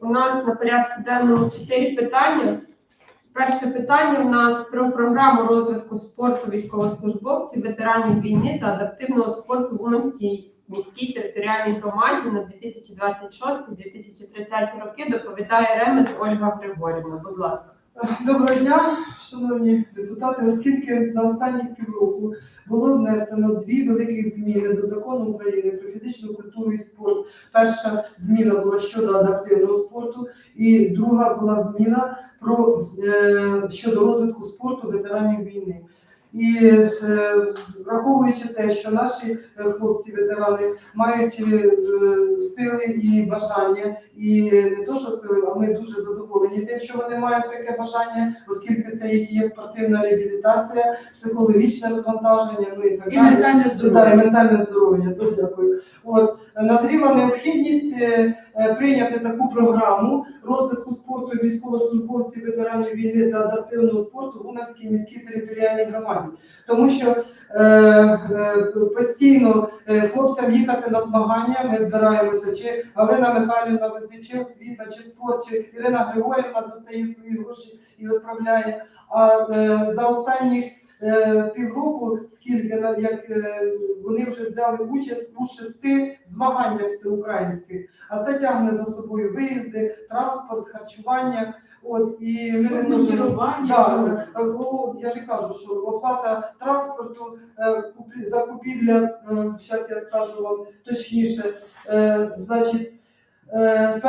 У нас на порядку денному чотири питання. Перше питання у нас про програму розвитку спорту військовослужбовців, ветеранів війни та адаптивного спорту в Уманській міській територіальній громаді на 2026-2030 роки. Доповідає Ремес Ольга Григорівна. Будь ласка. Доброго дня, шановні депутати. Оскільки за останні півроку було внесено дві великі зміни до закону України про фізичну культуру і спорт. Перша зміна була щодо адаптивного спорту, і друга була зміна про е, щодо розвитку спорту ветеранів війни. І е, враховуючи те, що наші е, хлопці-ветерани мають е, сили і бажання, і не то, що сили, а ми дуже задоволені тим, що вони мають таке бажання, оскільки це їх є спортивна реабілітація, психологічне розвантаження, ну і так І далі. ментальне здоров'я. ментальне здоров'я. Дуже дякую. От назріла необхідність прийняти таку програму розвитку спорту військовослужбовців ветеранів війни та адаптивного спорту в Уманській міській територіальній громаді, тому що е, е, постійно е, хлопцям їхати на змагання. Ми збираємося, чи Галина Михайлівна чи освіта, чи спорт, чи Ірина Григорівна достає свої гроші і відправляє. А е, за останніх е, півроку, скільки як е, вони вже взяли участь у шести змаганнях всеукраїнських, а це тягне за собою виїзди, транспорт, харчування. От і ми не можемо да, е, я ж кажу, що оплата транспорту, е, купі- закупівля, зараз я скажу вам точніше, е, значить. е,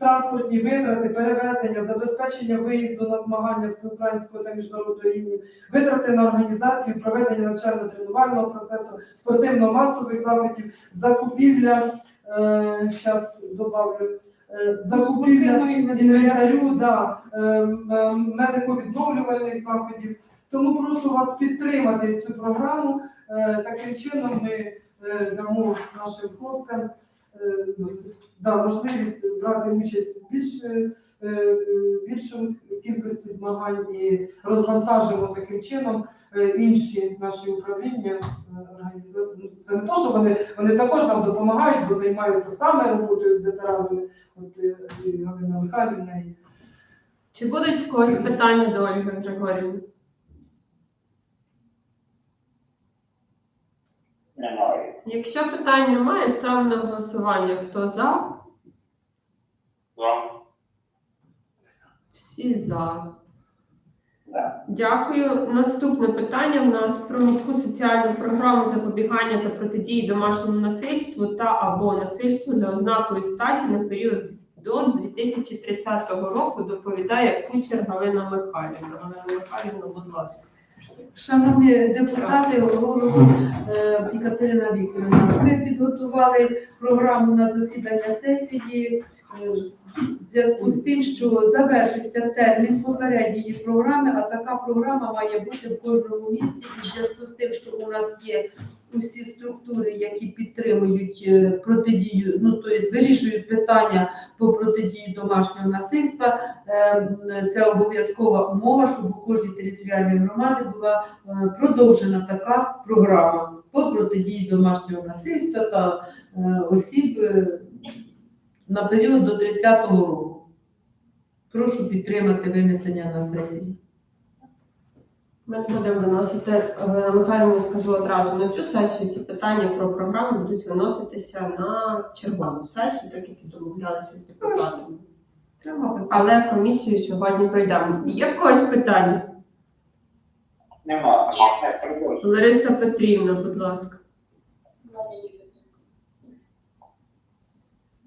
Транспортні витрати, перевезення, забезпечення виїзду на змагання всеукраїнського та міжнародного рівня, витрати на організацію, проведення навчально-тренувального процесу, спортивно-масових заходів, закупівля, зараз добавлю, е, закупівля інвентарю, да, е, медико-відновлювальних заходів. Тому прошу вас підтримати цю програму. Е, Таким чином ми е, дамо нашим хлопцям е, да, можливість брати участь в більш, е, більшому кількості змагань і розвантажимо таким чином е, інші наші управління. е, Це не то, що вони, вони також нам допомагають, бо займаються саме роботою з ветеранами. От е, і Галина Михайлівна Чи будуть в когось питання до Ольги Григорівни? Немає. Якщо питань немає, ставимо на голосування. Хто за? За. Всі за. Дякую. Наступне питання в нас про міську соціальну програму запобігання та протидії домашньому насильству та або насильству за ознакою статі на період до 2030 року доповідає кучер Галина Михайлівна. Галина Михайлівна, будь ласка. Шановні депутати, голову е, Катерина Вікторівна, ми підготували програму на засідання сесії в зв'язку з тим, що завершився термін попередньої програми, а така програма має бути в кожному місці. І в зв'язку з тим, що у нас є усі структури, які підтримують е, протидію, ну тобто вирішують питання по протидії домашнього насильства. Е, Це обов'язкова умова, щоб у кожній територіальній громаді була е, продовжена така програма по протидії домашнього насильства та е, осіб на період до 30-го року. Прошу підтримати винесення на сесію. Ми не будемо виносити Галина Михайлівна, скажу одразу на цю сесію. Ці питання про програму будуть виноситися на чергову сесію, так як і домовлялися з депутатами. Але комісію сьогодні пройдемо. Є в когось питання? Нема. Лариса Петрівна, будь ласка. У мене є питання.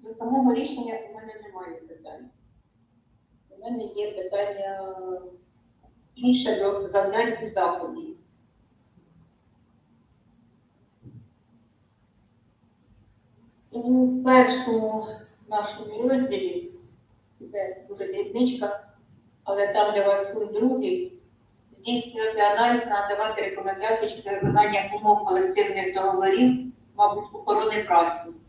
До самого рішення у мене немає питань. У мене є питання більше до завдань і заходів. У першому нашому розділі, це дуже дрібничка, але там, де у вас пункт другий, здійснювати аналіз, надавати рекомендації щодо виконання умов колективних договорів, мабуть, охорони праці.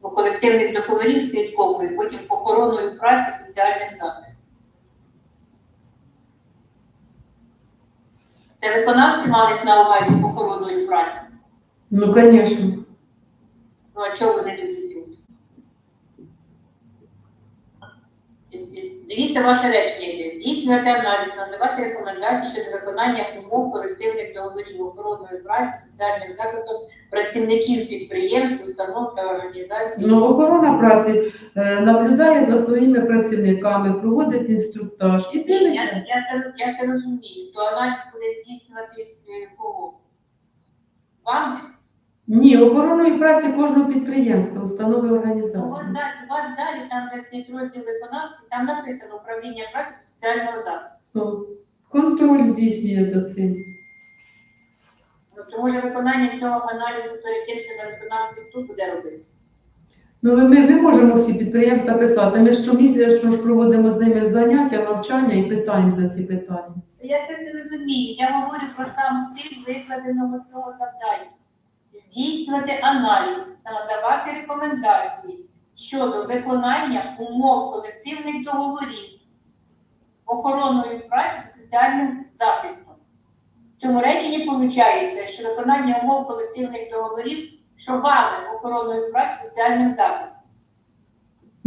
Бо колективних договорів слідковує, потім охороною праці соціальним захистом. Це виконавці мались на увазі охороною праці. Ну, звісно. Ну а чого вони тут Дивіться ваше речення. Здійснювати аналіз, надавати рекомендації щодо виконання умов колективних договорів охоронної праці, соціальним захистом працівників підприємств, установ та організацій. Ну, охорона праці е, наблюдає за своїми працівниками, проводить інструктаж і дивиться. Я, я, це, я це розумію. То аналіз буде здійснюватись е, кого? Вами? Ні, охороною праці кожного підприємства, установи організації. у вас далі, там стоїть розділ виконавці, там написано управління праці соціального захисту. Ну, Контроль здійснює за цим. Ну, то може виконання цього аналізу перекинути на виконавців, хто буде робити? Ну, ми, не можемо всі підприємства писати. Ми щомісячно ж проводимо з ними заняття, навчання і питаємо за ці питання. Я це не розумію. Я говорю про сам стиль викладеного цього завдання. Здійснювати аналіз та надавати рекомендації щодо виконання умов колективних договорів охоронної праці та соціальним захистом. В цьому реченні виходить, що виконання умов колективних договорів, що вами охоронної праці соціальним захистом.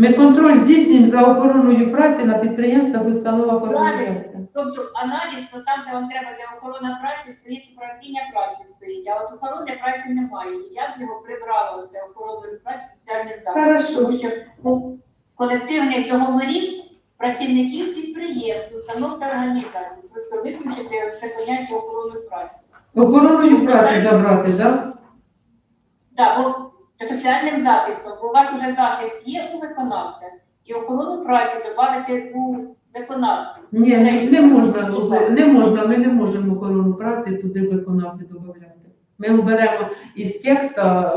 Ми контроль здійснюємо за охороною праці на підприємствах, установах організаціях. Тобто аналіз, ну там, де вам треба, де охорона праці, стоїть управління праці стоїть, а от охорони праці немає. І я б його прибрала оце охороною праці захистом. Хорошо. Тому що ну, колективних договорів працівників підприємств, установ та організацій. Просто виключити це поняття охорони праці. Охороною праці забрати, так? Так, бо соціальним захистом, бо у вас вже захист є у виконавця, і охорону праці додати у виконавців. Ні, не, не можна, не можна, ми не можемо охорону праці туди виконавці додати. Ми оберемо із текста,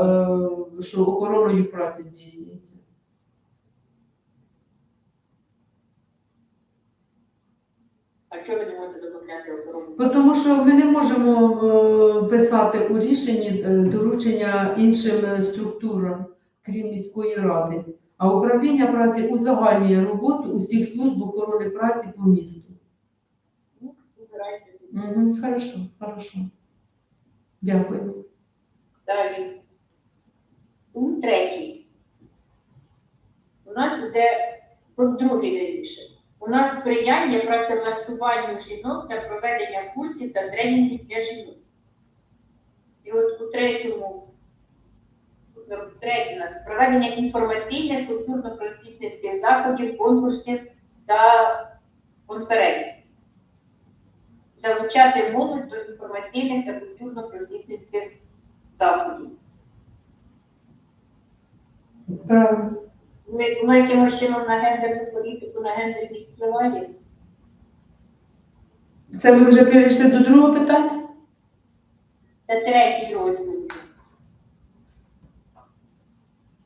е, що охороною праці здійснюється. А чого ви не можете додати охорону? Тому що ми не можемо е, писати у рішенні е, доручення іншим е, структурам, крім міської ради. А управління праці узагальнює роботу усіх служб охорони праці по місту. Ну, вибирайте. Угу, хорошо, хорошо. Дякую. Далі. Пункт третій. У нас йде пункт другий вірніше. У нас сприяння працевлаштуванню жінок та проведення курсів та тренінгів для жінок. І от у третьому, третій у нас проведення інформаційних культурно-просвітницьких заходів, конкурсів та конференцій. Залучати молодь до інформаційних та культурно-просвітницьких заходів. Правильно. Ми, якимось чином на гендерну політику, на гендерність впливає. Це ми вже перейшли до другого питання? Це третій розділ.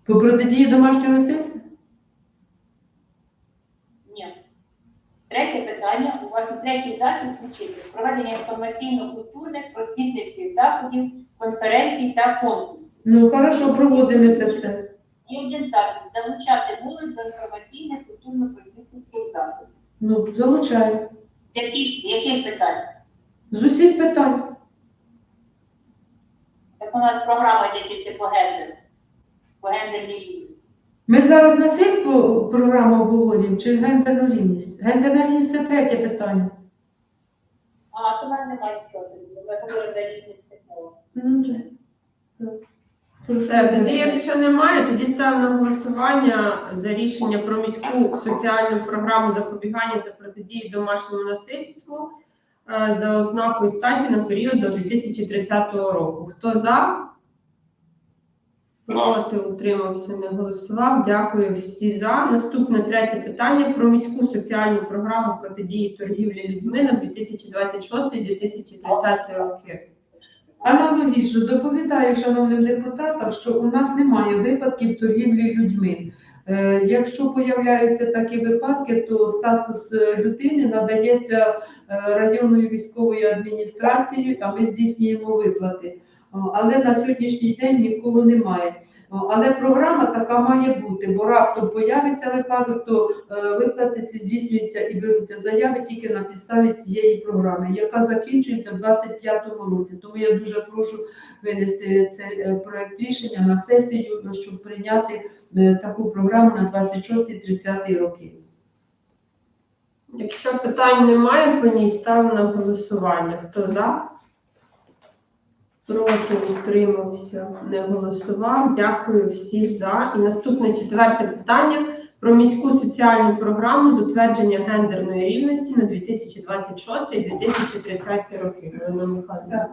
По протидії домашнього насильства? Ні. Третє питання. У вас третій захід звучить проведення інформаційно-культурних, просвітницьких заходів, конференцій та конкурсів. Ну, хорошо, проводимо це все. І захід залучати молодь до інформаційних культурно-просвітницьких заходів. Ну, залучаємо. З яких, яких питань? З усіх питань. Так у нас програма йде тільки по гендеру, по гендерній рівності. Ми зараз насильство програму обговорюємо чи гендерну рівність? Гендерна рівність це третє питання. А, то в мене немає нічого. Ми говоримо за різних технологій. Ну, вже. Все, тоді, якщо немає, тоді ставимо на голосування за рішення про міську соціальну програму запобігання та протидії домашньому насильству е, за ознакою статі на період до 2030 року. Хто за? Проти утримався, не голосував. Дякую всі за. Наступне третє питання про міську соціальну програму протидії торгівлі людьми на 2026-2030 роки. Аналогічно доповідаю шановним депутатам, що у нас немає випадків торгівлі людьми. Е, Якщо появляються такі випадки, то статус е, людини надається е, районною військовою адміністрацією, а ми здійснюємо виплати. Але на сьогоднішній день нікого немає. О, Але програма така має бути, бо раптом появиться випадок, то е, виплати ці здійснюються і беруться заяви тільки на підставі цієї програми, яка закінчується в 2025 році. Тому я дуже прошу винести цей е, проект рішення на сесію, ну, щоб прийняти е, таку програму на 26-30 роки. Якщо питань немає по ній, ставлю на голосування. Хто за? Проти утримався, не голосував. Дякую всі за. І наступне четверте питання про міську соціальну програму з утвердження гендерної рівності на 2026-2030 роки. Ласка.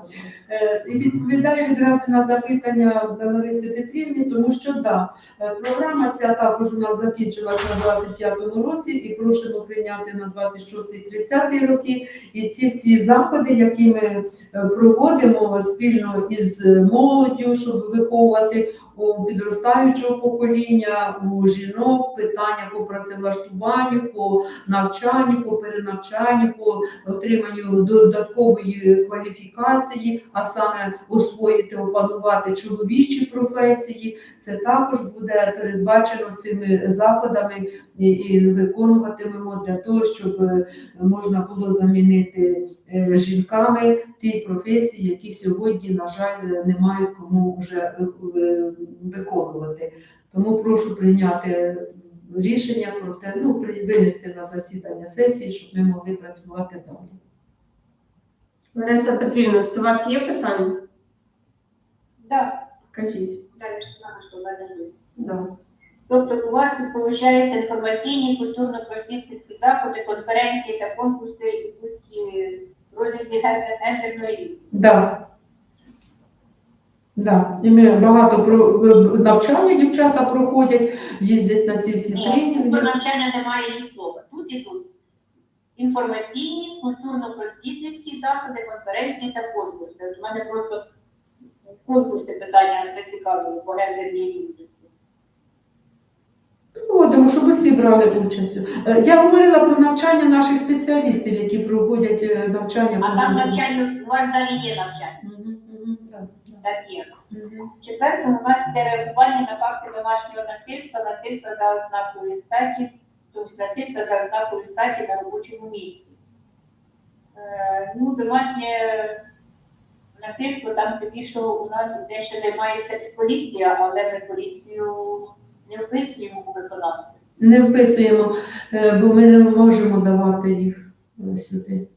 Е, І відповідаю відразу на запитання Лариси Петрівни, тому що да, е, програма ця також у нас закінчилася на 25-му році і просимо прийняти на 26-30 роки. І ці всі заходи, які ми е, проводимо спільно із молоддю, щоб виховувати у підростаючого покоління, у жінок, питання по працевлаштуванню, по навчанню, по перенавчанню, по отриманню додаткової кваліфікації, а саме освоїти, опанувати чоловічі професії. Це також буде передбачено цими заходами і, виконуватимемо для того, щоб е, можна було замінити жінками ті професії, які сьогодні, на жаль, не мають кому вже е, е, виконувати. Тому прошу прийняти рішення про те, ну, при- винести на засідання сесії, щоб ми могли працювати далі. Лариса Петрівна, у вас є питання? Да, Кажіть. да, я ж знаю, що мене є. Да. Тобто у вас тут виходить інформаційні, культурно-просвітницькі заходи, конференції та конкурси ідуть е, ген- гендерної. Да. Да. І ми багато про навчання дівчата проходять, їздять на ці всі Ні, про навчання немає ні слова. Тут ідуть інформаційні, культурно-просвітницькі заходи, конференції та конкурси. От у мене просто конкурси питання зацікавили по гендерній рівності. Проводимо, щоб усі брали участь. Е, Я говорила про навчання наших спеціалістів, які проводять е, навчання. А там навчання, у вас далі є навчання. Мгм, мгм, так, Так є. мгм. Четверте, у нас реагування на факти домашнього насильства, насильства за ознакою статі, тобто насильства за ознакою статі на робочому місці. Е, ну, домашнє насильство там тоді, що у нас дещо займається і поліція, але ми поліцію не вписуємо у виконавців. Не вписуємо, е, бо ми не можемо давати їх е, сюди.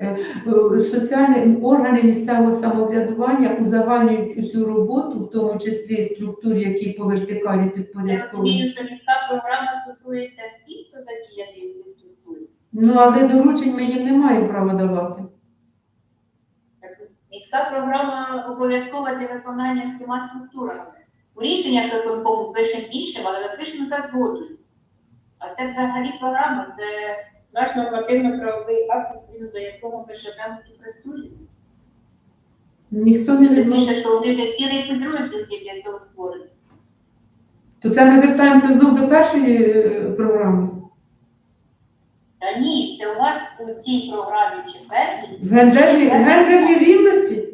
Е, Соціальні органи місцевого самоврядування узагальнюють усю роботу, в тому числі структур, які по вертикалі Я розумію, що міська програма стосується всіх, хто задіяний в цій структурі. Ну, але доручень ми їм не маємо права давати. Так, Міська програма обов'язкова для виконання всіма структурами. У рішеннях виконкому пишемо іншим, але ми пишемо за згодою. А це взагалі програма, це наш нормативно-правовий акт, відповідно до якого ми живемо і працюємо. Ніхто не відмовляє. більше, що вже цілий підрозділ для цього створений. То це ми вертаємося знов до першої е, програми. Та ні, це у вас у цій програмі четвертій. Гендерні, гендерні рівності.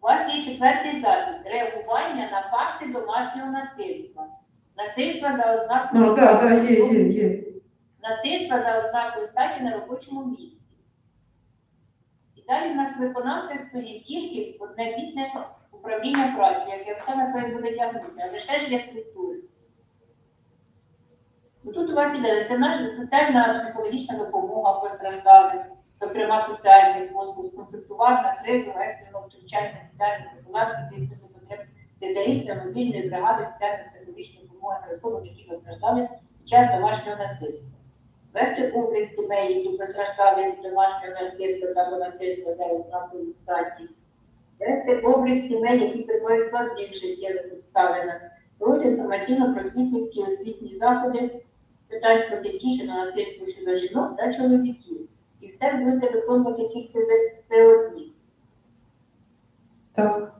У вас є четвертий захід реагування на факти домашнього насильства. Насильства за ознакою. Ну, так, так, є, є, є. насильства за ознакою статі на робочому місці. І далі в нас виконавцем стоїть тільки одне бідне управління праці, яке все на себе буде тягнути, але ще ж є структури. Ну, Тут у вас іде національна соціальна психологічна допомога постраждалим, зокрема соціальних послуг, сконцентрувальна кризу, екстреного втручання соціальної профілактики, спеціалістів мобільної бригади соціально-психологічної допомоги особам, які постраждали під час домашнього насильства. Вести облік сімей, які постраждали від домашнього насильства та насильства за ознакою статі. Вести облік сімей, які перебувають складних життєвих обставинах. Проводити інформаційно-просвітницькі освітні заходи, питань протидії на насильство щодо жінок та чоловіків. І все будете виконувати тільки ви одні. Так.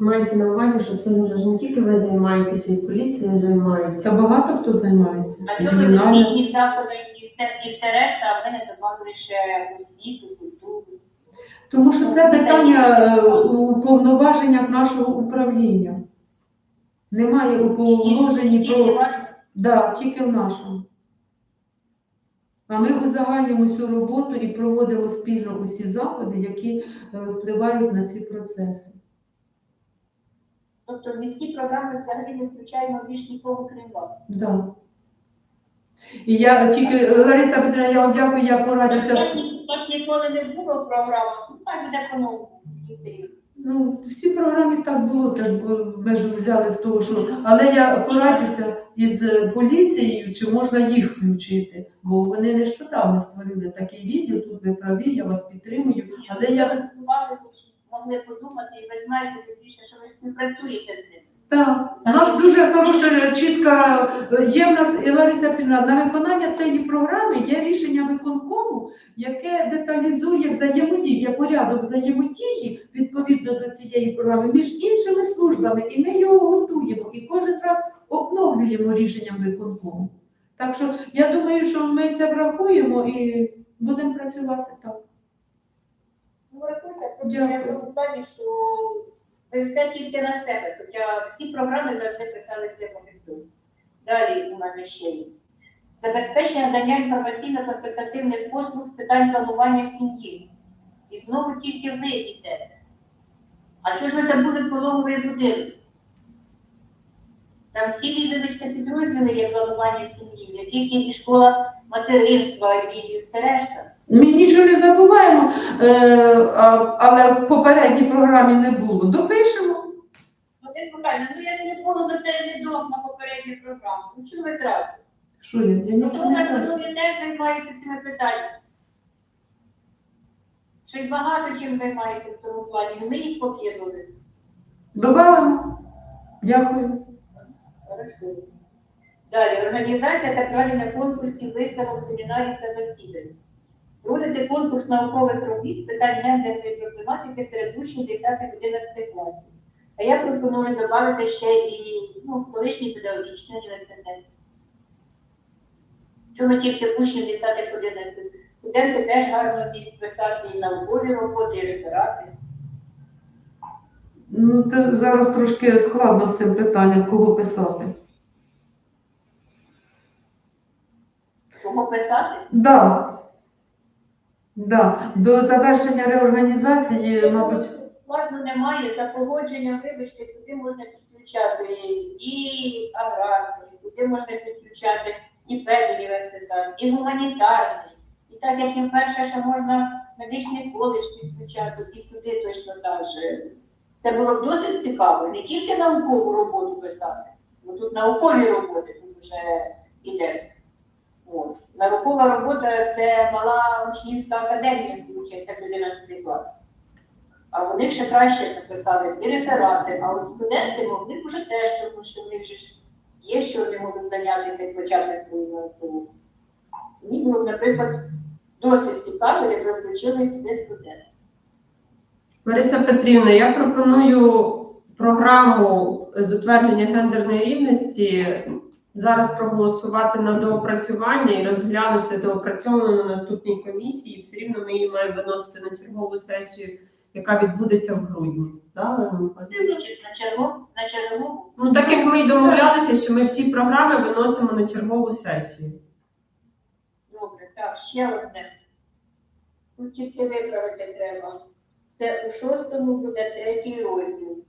Мається на увазі, що це вже ж не тільки ви займаєтеся, і поліція займається. Це багато хто займається. А чому Кримінальним. освітні заходи і все, і все решта, а ви не добавили ще освіту, культуру. Тому що це питання е, у повноваженнях нашого управління. Немає у повноваженні Тільки про ваш да, тільки в нашому. А ми узагальнюємо цю роботу і проводимо спільно усі заходи, які е, впливають на ці процеси. Тобто в міські програми взагалі не включаємо більш нікого крім вас. Да. І я тільки, Лариса Петрівна, я вам дякую, я порадюся. з- Так, ні- так ніколи не було в програмах, ну так і все рівно. Ну, в цій програмі так було, це ж ми ж взяли з того, що. Але я порадюся із поліцією, чи можна їх включити, бо вони нещодавно створили такий відділ, тут ви праві, я вас підтримую. Але я могли подумати, і ви знаєте тим більше, що ви співпрацюєте з ними. Так, у нас дуже хороша, чітка є в нас і Лариса Півна. На виконання цієї програми є рішення виконкому, яке деталізує взаємодію, порядок взаємодії відповідно до цієї програми між іншими службами, і ми його готуємо і кожен раз обновлюємо рішенням виконкому. Так що я думаю, що ми це врахуємо і будемо працювати так. Дякую. я в що ви все тільки на себе, хоча всі програми завжди писалися по підтримку. Далі у мене ще є. Забезпечення надання інформаційно-консультативних послуг з питань планування сім'ї. І знову тільки ви йдете. А що ж ви забули пологовий будинок? Там цілі вибачте підрозділи є планування сім'ї, в яких є і школа материнства, і все решта. Ми нічого не забуваємо, е, але в попередній програмі не було. Допишемо. Один Михайло, ну я не було, ну це ж не догма попередньої програми. Ну чому ви зразу? Що я? Я Ну, нічого не нас кажу. ви теж займаєтеся цими питаннями. Й багато чим займається в цьому плані. Ну, Ми їх поєднали. Добавимо. Дякую. Хорошо. Далі, організація та проведення конкурсів, виставок, семінарів та засідань. Проводити конкурс наукових робіт з питань гендерної проблематики серед учнів 10-11 класів. А я пропоную додати ще і ну, колишній педагогічний університет. Чому тільки учнів 10-11? Студенти теж гарно вміють писати і наукові роботи, і реферати. Ну, це зараз трошки складно з цим питанням, кого писати. Кого писати? Да. Да. До завершення реорганізації, мабуть, Складно немає, за погодженням, вибачте, сюди можна підключати і аграрний, сюди можна підключати і педуніверситет, і гуманітарний. І так як їм перше, ще можна медичний коледж підключати, і сюди точно так же. Це було б досить цікаво, не тільки наукову роботу писати, бо тут наукові роботи тут вже йде. От. Наукова робота це мала учнівська академія, виходить, це 11 клас. А вони ще краще написали і реферати, а от студенти могли б уже теж, тому що в них є, що вони можуть зайнятися і почати свою науку. Мені було наприклад, досить цікаво, якби включили сюди студенти. Лариса Петрівна, я пропоную програму з утвердження гендерної рівності зараз проголосувати на доопрацювання і розглянути доопрацьовану на наступній комісії. Все рівно ми її маємо виносити на чергову сесію, яка відбудеться в грудні. Да, На червону. Ну, так як ми й домовлялися, що ми всі програми виносимо на чергову сесію. Добре, так, ще одне. Тут тільки виправити треба. Це у шостому буде третій розділ.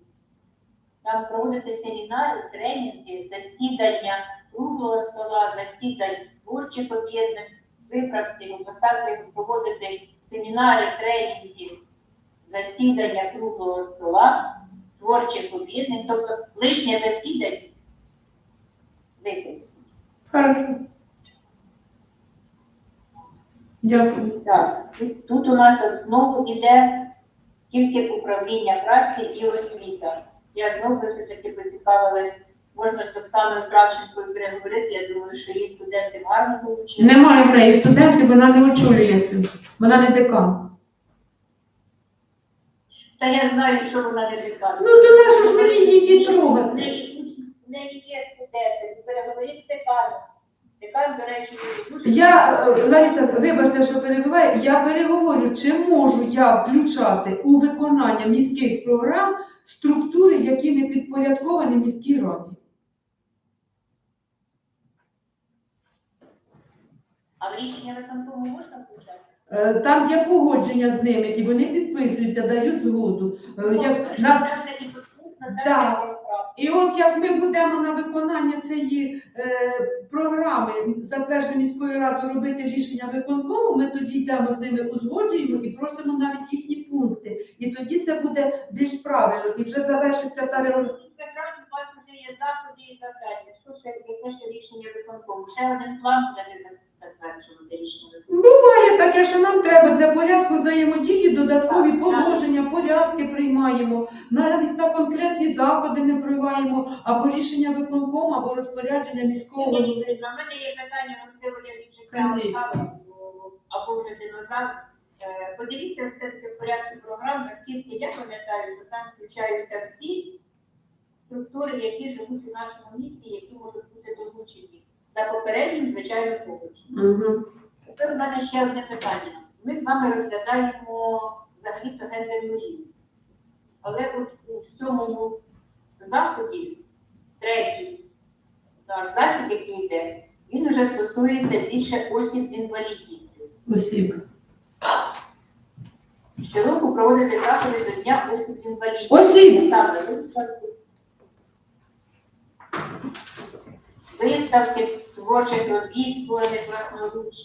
Там проводити семінари, тренінги, засідання круглого стола, засідань творчих об'єднань, його, поставити проводити семінари, тренінги, засідання круглого стола, творчих об'єднань, тобто лишнє засідання. Хорошо. Дякую. Так, тут, тут у нас от знову йде тільки управління праці і освіта. Я знову все-таки поцікавилась, можна з Оксаною Кравченкою переговорити, я думаю, що її студенти гарно долучили. Немає в неї студентів, вона не очолює це. Вона не декан. Та я знаю, що вона не декан. Ну, то нащо ж мені її В трогати? неї в неї є студенти, переговоріть з деканом. Декан, до речі, дуже Я, е, Лариса, вибачте, що перебиваю, я переговорю, чи можу я включати у виконання міських програм структури, які не підпорядковані міській раді. А в рішення виконкому можна включати? Е, Там є погодження з ними, і вони підписуються, дають згоду. Е, Як, Ну, на, Там вже і підписано, Да. І от як ми будемо на виконання цієї е, програми, затвердження міської ради, робити рішення виконкому, ми тоді йдемо з ними узгоджуємо і просимо навіть їхні пункти. І тоді це буде більш правильно. І вже завершиться та реорганізація. Вже є заходи і завдання. Що ще ще рішення виконкому? Ще один план буде затверджувати рішення. Буває таке, що нам треба для порядку взаємодії додаткові положення, порядки приймаємо, навіть на конкретні заходи ми приймаємо або рішення виконкому, або розпорядження міського голови. На мене є питання, можливо, я Кажіть. або вже динозавр. Е, Подивіться все-таки в порядку програм, наскільки я пам'ятаю, що там включаються всі структури, які живуть у нашому місті, які можуть бути долучені за попереднім звичайним. Угу. Тепер у мене ще одне питання. Ми з вами розглядаємо взагалі-то гендерну рівність. Але от у сьомому заході, третій наш захід, який йде, він вже стосується більше осіб з інвалідністю. Осіб. Щороку проводити заходи до Дня осіб з інвалідністю. Осіб. Саме виставки, творчих робіт, створених власноруч,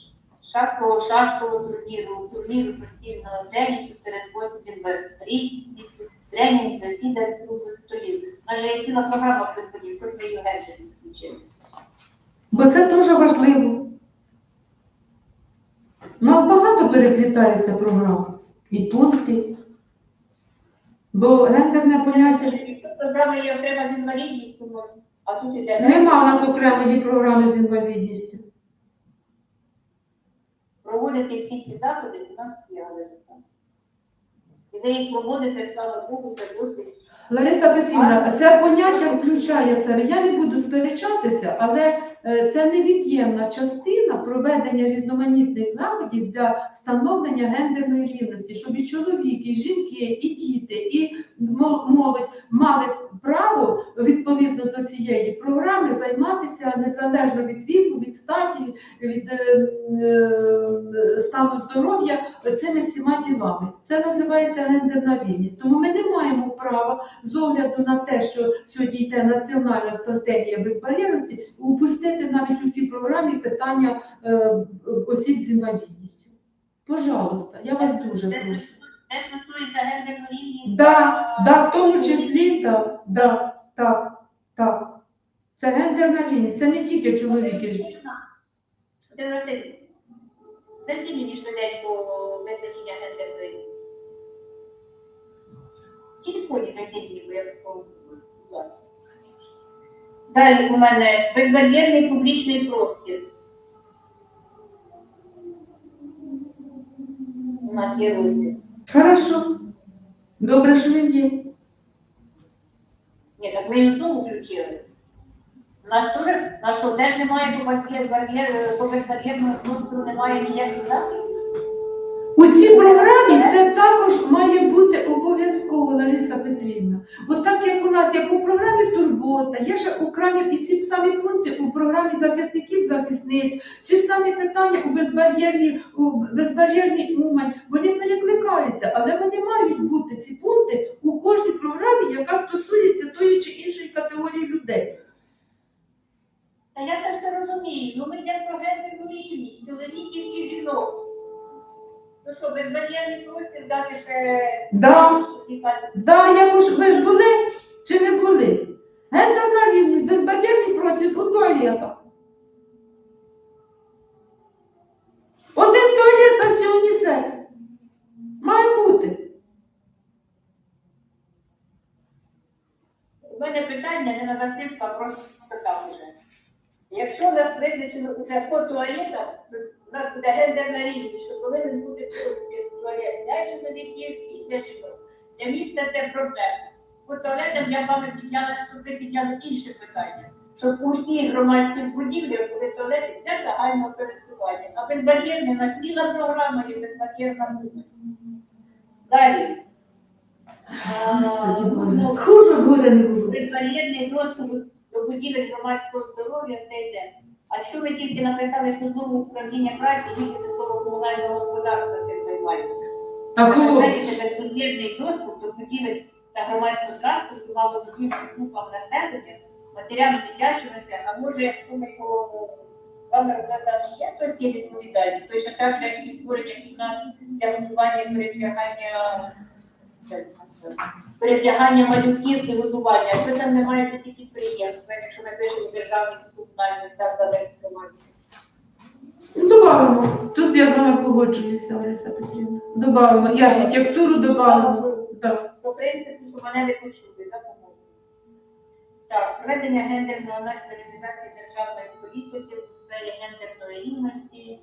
шахового шашкового турніру, турніру спортивного тенісу серед осіб з інвалідністю, тренінг, засідань круглих столів. У нас же є ціла програма приходів, хто свою гендерні включив. Бо це теж важливо. У нас багато переплітається програм і пункти. Бо гендерне поняття Якщо програма є окрема з інвалідністю, може, а тут іде нема у нас окремої програми з інвалідністю. проводити всі ці заходи у нас є, але. І ви їх проводите, слава Богу, вже досить. Лариса Петрівна, це поняття включає в себе. Я не буду сперечатися, але е, це невід'ємна частина проведення різноманітних заходів для встановлення гендерної рівності, щоб і чоловіки, і жінки, і діти, і молодь мали право відповідно до цієї програми займатися незалежно від віку, від статі, від е, е, стану здоров'я цими всіма ділами. Це називається гендерна рівність. Тому ми не маємо права з огляду на те, що сьогодні йде національна стратегія безбар'єрності, упустити навіть у цій програмі питання е, осіб з інвалідністю. Пожалуйста, я вас дуже прошу. Це стосується гендерної рівність. Да, да, в тому числі, да, да, так, так. Це гендерна рівність, це не тільки чоловіки. Це Василь, зайди мені швиденько визначення гендерної рівності. В телефоні мені, бо я ласка. Далі у мене безбар'єрний публічний простір. У нас є розділ. Хорошо. Добре, що він є. Ні, так ми їх знову включили. У нас теж, що, теж немає по бар'єр, бар'єр, безбар'єрному простору немає ніяких заходів. У цій програмі це також має бути обов'язково, Лариса Петрівна. От так як у нас, як у програмі Турбота, є ще окремі і ці самі пункти у програмі захисників захисниць, ці ж самі питання у безбар'єрній у безбар'єрній умань, вони перекликаються, але вони мають бути ці пункти у кожній програмі, яка стосується тої чи іншої категорії людей. Та я це все розумію. Ну ми йдемо про гендерну рівність, чоловіків і жінок. Ну що, безбар'єрний простір дати ще Да. Да, як уж ви ж були чи не були? Гендерна рівність, безбар'єрний простір у туалетах. Один туалет на всі унісекс. Має бути. У мене питання не на засипку, а просто там уже. Якщо нас визначено вже по туалетам, то у нас буде гендерна рівність, що повинен бути простір туалет для чоловіків і для жінок. Для міста це проблема. По туалетам я вами підняла, щоб ви підняли інше питання. Щоб у всіх громадських будівлях були туалети для загального користування. А безбар'єрна у нас ціла програма і безбар'єрна мова. Далі. Господи Боже. ну, Хуже буде не було. Безбар'єрний доступ до будівель громадського здоров'я все йде. А якщо ви тільки написали службове управління праці, тільки житлово-комунального господарства цим займається. А кого? Забезпечити безбар'єрний доступ до будівель та громадського транспорту мало бути групам населення, матерям з дитячими а може, якщо ми по камеру там ще хтось є відповідальний, точно так же, як і створення кімнат для готування перебігання перебігання малюків і готування. Якщо там немає тоді підприємства, якщо ми пишемо державні комунальні заклади. Ну, Добавимо. Тут я з вами погоджуюся, Лариса Петрівна. Добавимо. І архітектуру добавимо. Так. По принципу, що мене не почули, так. Так, проведення гендерного аналізу реалізації державної політики у сфері гендерної рівності.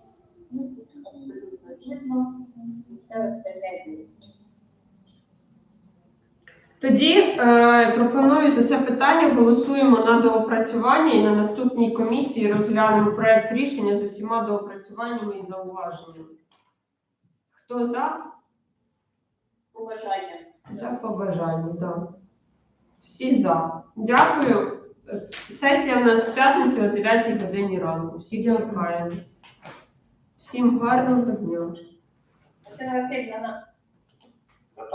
Ну, тут абсолютно вірно. Все вірно. Тоді е, пропоную за це питання голосуємо на доопрацювання і на наступній комісії розглянемо проект рішення з усіма доопрацюваннями і зауваженнями. Хто за? Побажання. За побажанням, так. Всі за. Дякую. Сесія в нас в п'ятницю о 9 годині ранку. Всіх чекаємо. Всім гарного дня.